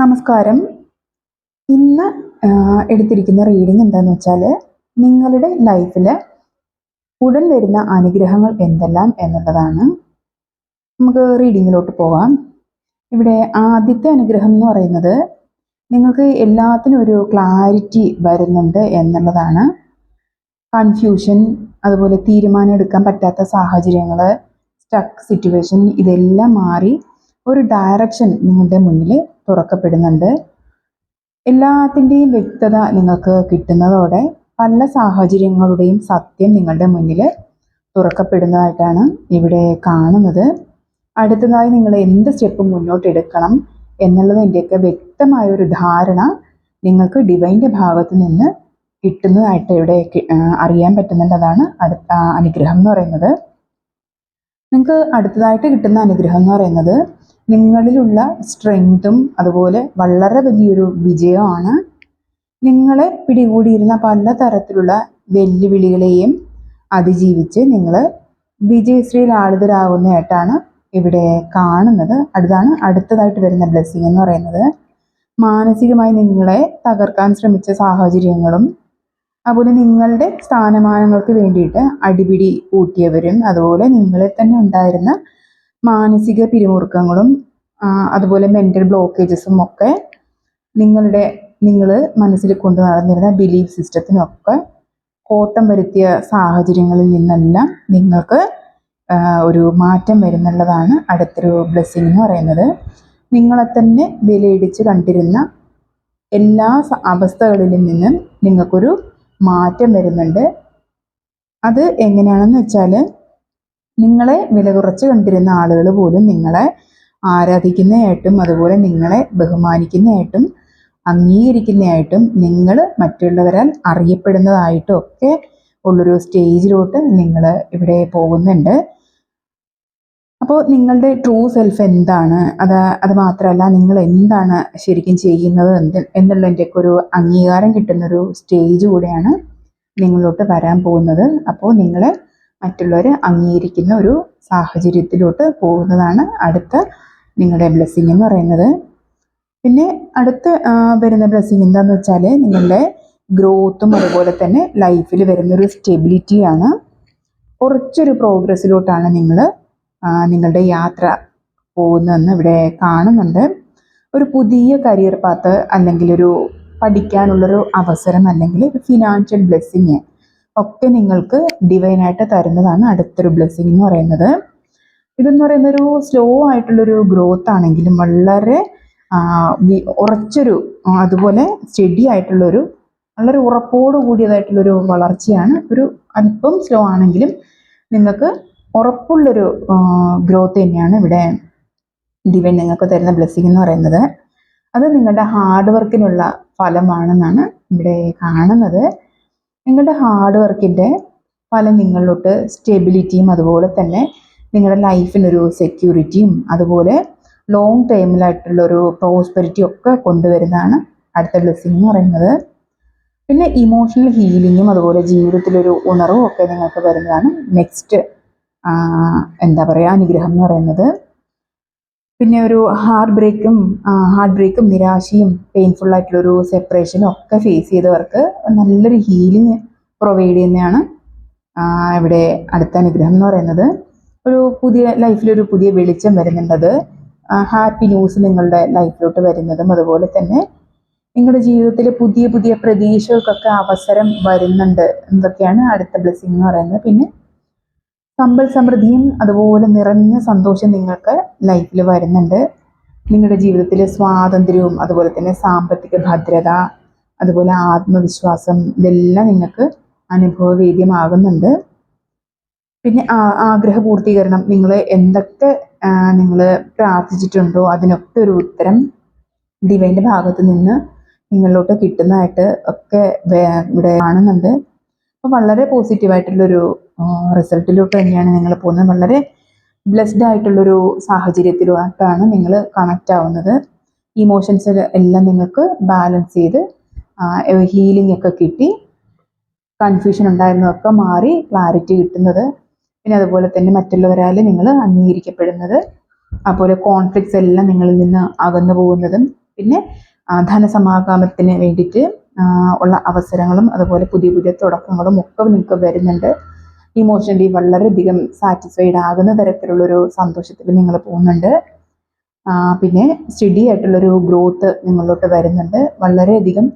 നമസ്കാരം. ഇന്ന് എടുത്തിരിക്കുന്ന റീഡിംഗ് എന്താണെന്ന് വെച്ചാൽ നിങ്ങളുടെ ലൈഫിൽ ഉടൻ വരുന്ന അനുഗ്രഹങ്ങൾ എന്തെല്ലാം എന്നുള്ളതാണ്. നമുക്ക് റീഡിങ്ങിലോട്ട് പോകാം. ഇവിടെ ആദ്യത്തെ അനുഗ്രഹം എന്ന് പറയുന്നത് നിങ്ങൾക്ക് എല്ലാത്തിനും ഒരു ക്ലാരിറ്റി വരുന്നുണ്ട് എന്നുള്ളതാണ്. കൺഫ്യൂഷൻ അതുപോലെ തീരുമാനം എടുക്കാൻ പറ്റാത്ത സാഹചര്യങ്ങൾ സ്റ്റക്ക് സിറ്റുവേഷൻ ഇതെല്ലാം മാറി ഒരു ഡയറക്ഷൻ നിങ്ങളുടെ മുന്നിൽ തുറക്കപ്പെടുന്നുണ്ട്. എല്ലാത്തിന്റെയും വ്യക്തത നിങ്ങൾക്ക് കിട്ടുന്നതോടെ പല സാഹചര്യങ്ങളുടെയും സത്യം നിങ്ങളുടെ മുന്നിൽ തുറക്കപ്പെടുന്നതായിട്ടാണ് ഇവിടെ കാണുന്നത്. അടുത്തതായി നിങ്ങൾ എന്ത് സ്റ്റെപ്പ് മുന്നോട്ട് എടുക്കണം എന്നുള്ളതിന്റെയൊക്കെ വ്യക്തമായ ഒരു ധാരണ നിങ്ങൾക്ക് ഡിവൈന്റെ ഭാഗത്ത് നിന്ന് കിട്ടുന്നതായിട്ട് ഇവിടെ അറിയാൻ പറ്റുന്നുണ്ടതാണ് അടുത്ത അനുഗ്രഹം എന്ന് പറയുന്നത്. നിങ്ങൾക്ക് അടുത്തതായിട്ട് കിട്ടുന്ന അനുഗ്രഹം എന്ന് പറയുന്നത് നിങ്ങളിലുള്ള സ്ട്രെങ്തും അതുപോലെ വളരെ വലിയൊരു വിജയമാണ് നിങ്ങളെ പിടികൂടിയിരുന്ന പല തരത്തിലുള്ള വെല്ലുവിളികളെയും അതിജീവിച്ച് നിങ്ങൾ വിജയശ്രീ ലാളിതരാകുന്നതായിട്ടാണ് ഇവിടെ കാണുന്നത്. അടുത്താണ് അടുത്തതായിട്ട് വരുന്ന ബ്ലെസ്സിങ് എന്ന് പറയുന്നത്. മാനസികമായി നിങ്ങളെ തകർക്കാൻ ശ്രമിച്ച സാഹചര്യങ്ങളും അതുപോലെ നിങ്ങളുടെ സ്ഥാനമാനങ്ങൾക്ക് വേണ്ടിയിട്ട് അടിപിടി കൂട്ടിയവരും അതുപോലെ നിങ്ങളെ തന്നെ ഉണ്ടായിരുന്ന മാനസിക പിരിമുറുക്കങ്ങളും അതുപോലെ മെന്റൽ ബ്ലോക്കേജസും ഒക്കെ നിങ്ങളുടെ നിങ്ങൾ മനസ്സിൽ കൊണ്ടു നടന്നിരുന്ന ബിലീഫ് സിസ്റ്റത്തിനൊക്കെ കോട്ടം വരുത്തിയ സാഹചര്യങ്ങളിൽ നിന്നെല്ലാം നിങ്ങൾക്ക് ഒരു മാറ്റം വരുന്നുള്ളതാണ് അടുത്തൊരു ബ്ലെസ്സിങ് എന്ന് പറയുന്നത്. നിങ്ങളെ തന്നെ വിലയിടിച്ച് കണ്ടിരുന്ന എല്ലാ അവസ്ഥകളിൽ നിന്നും നിങ്ങൾക്കൊരു മാറ്റം വരുന്നുണ്ട്. അത് എങ്ങനെയാണെന്ന് വെച്ചാൽ നിങ്ങളെ വില കുറച്ച് കണ്ടിരുന്ന ആളുകൾ പോലും നിങ്ങളെ ആരാധിക്കുന്നതായിട്ടും അതുപോലെ നിങ്ങളെ ബഹുമാനിക്കുന്നതായിട്ടും അംഗീകരിക്കുന്നതായിട്ടും നിങ്ങൾ മറ്റുള്ളവരാൽ അറിയപ്പെടുന്നതായിട്ടും ഒക്കെ ഉള്ളൊരു സ്റ്റേജിലോട്ട് നിങ്ങൾ ഇവിടെ പോകുന്നുണ്ട്. അപ്പോൾ നിങ്ങളുടെ ട്രൂ സെൽഫ് എന്താണ്? അത് അത് മാത്രമല്ല നിങ്ങൾ എന്താണ് ശരിക്കും ചെയ്യുന്നത് എന്ത് എന്നുള്ളതിന്റെയൊക്കെ ഒരു അംഗീകാരം കിട്ടുന്നൊരു സ്റ്റേജ് കൂടെയാണ് നിങ്ങളിലോട്ട് വരാൻ പോകുന്നത്. അപ്പോൾ നിങ്ങൾ മറ്റുള്ളവർ അംഗീകരിക്കുന്ന ഒരു സാഹചര്യത്തിലോട്ട് പോകുന്നതാണ് അടുത്ത നിങ്ങളുടെ ബ്ലെസ്സിങ് എന്ന് പറയുന്നത്. പിന്നെ അടുത്ത് വരുന്ന ബ്ലെസ്സിങ് എന്താണെന്ന് വെച്ചാൽ നിങ്ങളുടെ ഗ്രോത്തും അതുപോലെ തന്നെ ലൈഫിൽ വരുന്നൊരു സ്റ്റെബിലിറ്റിയാണ് കുറച്ചൊരു പ്രോഗ്രസ്സിലോട്ടാണ് നിങ്ങൾ നിങ്ങളുടെ യാത്ര പോകുന്നതെന്ന് ഇവിടെ കാണുന്നുണ്ട്. ഒരു പുതിയ കരിയർ പാത്ത് അല്ലെങ്കിൽ ഒരു പഠിക്കാനുള്ളൊരു അവസരം അല്ലെങ്കിൽ ഒരു ഫിനാൻഷ്യൽ ബ്ലെസ്സിങ് ഒക്കെ നിങ്ങൾക്ക് ഡിവൈനായിട്ട് തരുന്നതാണ് അടുത്തൊരു ബ്ലെസ്സിങ് എന്ന് പറയുന്നത്. ഇതെന്ന് പറയുന്ന ഒരു സ്ലോ ആയിട്ടുള്ളൊരു ഗ്രോത്ത് ആണെങ്കിലും വളരെ ഉറച്ചൊരു അതുപോലെ സ്റ്റഡി ആയിട്ടുള്ളൊരു വളരെ ഉറപ്പോട് കൂടിയതായിട്ടുള്ളൊരു വളർച്ചയാണ്. ഒരു അല്പം സ്ലോ ആണെങ്കിലും നിങ്ങൾക്ക് ഉറപ്പുള്ളൊരു ഗ്രോത്ത് തന്നെയാണ് ഇവിടെ ഡിവൈൻ നിങ്ങൾക്ക് തരുന്ന ബ്ലെസ്സിങ് എന്ന് പറയുന്നത്. അത് നിങ്ങളുടെ ഹാർഡ് വർക്കിനുള്ള ഫലമാണെന്നാണ് ഇവിടെ കാണുന്നത്. നിങ്ങളുടെ ഹാർഡ് വർക്കിന്റെ ഫലം നിങ്ങളിലോട്ട് സ്റ്റെബിലിറ്റിയും അതുപോലെ തന്നെ നിങ്ങളുടെ ലൈഫിനൊരു സെക്യൂരിറ്റിയും അതുപോലെ ലോങ് ടൈമിലായിട്ടുള്ള ഒരു പ്രോസ്പെരിറ്റി ഒക്കെ കൊണ്ടുവരുന്നതാണ് അടുത്ത ബ്ലെസ്സിങ് എന്ന് പറയുന്നത്. പിന്നെ ഇമോഷണൽ ഹീലിങ്ങും അതുപോലെ ജീവിതത്തിലൊരു ഉണർവും ഒക്കെ നിങ്ങൾക്ക് വരുന്നതാണ്. നെക്സ്റ്റ് എന്താ പറയുക അനുഗ്രഹം എന്ന് പറയുന്നത്. പിന്നെ ഒരു ഹാർട്ട് ബ്രേക്കും ഹാർട്ട് ബ്രേക്കും നിരാശയും പെയിൻഫുൾ ആയിട്ടുള്ളൊരു സെപ്പറേഷനും ഒക്കെ ഫേസ് ചെയ്തവർക്ക് നല്ലൊരു ഹീലിംഗ് പ്രൊവൈഡ് ചെയ്യുന്നതാണ്. ഇവിടെ അടുത്ത അനുഗ്രഹം എന്ന് പറയുന്നത്. ഒരു പുതിയ ലൈഫിലൊരു പുതിയ വെളിച്ചം വരുന്നുണ്ടത്. ഹാപ്പി ന്യൂസ് നിങ്ങളുടെ ലൈഫിലോട്ട് വരുന്നതും അതുപോലെ തന്നെ നിങ്ങളുടെ ജീവിതത്തിൽ പുതിയ പുതിയ പ്രതീക്ഷകൾക്കൊക്കെ അവസരം വരുന്നുണ്ട് എന്തൊക്കെയാണ് അടുത്ത ബ്ലെസ്സിങ് എന്ന് പറയുന്നത്. പിന്നെ സമ്പൽ സമൃദ്ധിയും അതുപോലെ നിറഞ്ഞ സന്തോഷം നിങ്ങൾക്ക് ലൈഫിൽ വരുന്നുണ്ട്. നിങ്ങളുടെ ജീവിതത്തിൽ സ്വാതന്ത്ര്യവും അതുപോലെ തന്നെ സാമ്പത്തിക ഭദ്രത അതുപോലെ ആത്മവിശ്വാസം ഇതെല്ലാം നിങ്ങൾക്ക് അനുഭവവേദ്യമാകുന്നുണ്ട്. പിന്നെ ആ- ആഗ്രഹ പൂർത്തീകരണം നിങ്ങൾ എന്തൊക്കെ നിങ്ങൾ പ്രാർത്ഥിച്ചിട്ടുണ്ടോ അതിനൊക്കെ ഒരു ഉത്തരം ഡിവൈന്റെ ഭാഗത്ത് നിന്ന് നിങ്ങളിലോട്ട് കിട്ടുന്നതായിട്ട് ഒക്കെ ഇവിടെ കാണുന്നുണ്ട്. അപ്പോൾ വളരെ പോസിറ്റീവായിട്ടുള്ളൊരു റിസൾട്ടിലോട്ട് തന്നെയാണ് നിങ്ങൾ പോകുന്നത്. വളരെ ബ്ലെസ്ഡ് ആയിട്ടുള്ളൊരു സാഹചര്യത്തിലോട്ടാണ് നിങ്ങൾ കണക്റ്റ് ആവുന്നത്. ഇമോഷൻസ് എല്ലാം നിങ്ങൾക്ക് ബാലൻസ് ചെയ്ത് ഹീലിംഗ് ഒക്കെ കിട്ടി കൺഫ്യൂഷൻ ഉണ്ടായിരുന്നതൊക്കെ മാറി ക്ലാരിറ്റി കിട്ടുന്നത് പിന്നെ അതുപോലെ തന്നെ മറ്റുള്ളവരാൽ നിങ്ങൾ അംഗീകരിക്കപ്പെടുന്നത്. അതുപോലെ കോൺഫ്ലിക്ട്സ് എല്ലാം നിങ്ങളിൽ നിന്ന് അകന്നു പോകുന്നതും പിന്നെ ധനസമാഗമത്തിന് വേണ്ടിയിട്ട് ഉള്ള അവസരങ്ങളും അതുപോലെ പുതിയ പുതിയ തുടക്കങ്ങളും ഒക്കെ നിങ്ങൾക്ക് വരുന്നുണ്ട്. ഇമോഷണലി വളരെയധികം സാറ്റിസ്ഫൈഡ് ആകുന്ന തരത്തിലുള്ളൊരു സന്തോഷത്തിൽ നിങ്ങൾ പോകുന്നുണ്ട്. പിന്നെ സ്റ്റഡി ആയിട്ടുള്ളൊരു ഗ്രോത്ത് നിങ്ങളിലോട്ട് വരുന്നുണ്ട്. വളരെയധികം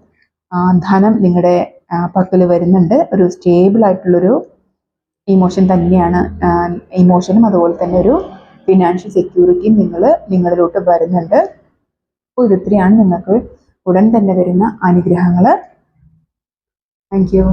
ധനം നിങ്ങളുടെ പക്കൽ വരുന്നുണ്ട്. ഒരു സ്റ്റേബിൾ ആയിട്ടുള്ളൊരു ഇമോഷൻ തന്നെയാണ്. ഇമോഷനും അതുപോലെ തന്നെ ഒരു ഫിനാൻഷ്യൽ സെക്യൂരിറ്റിയും നിങ്ങൾ നിങ്ങളിലോട്ട് വരുന്നുണ്ട്. അപ്പോൾ ഇതൊത്തിരിയാണ് നിങ്ങൾക്ക് ഉടൻ തന്നെ വരുന്ന അനുഗ്രഹങ്ങൾ താങ്ക് യു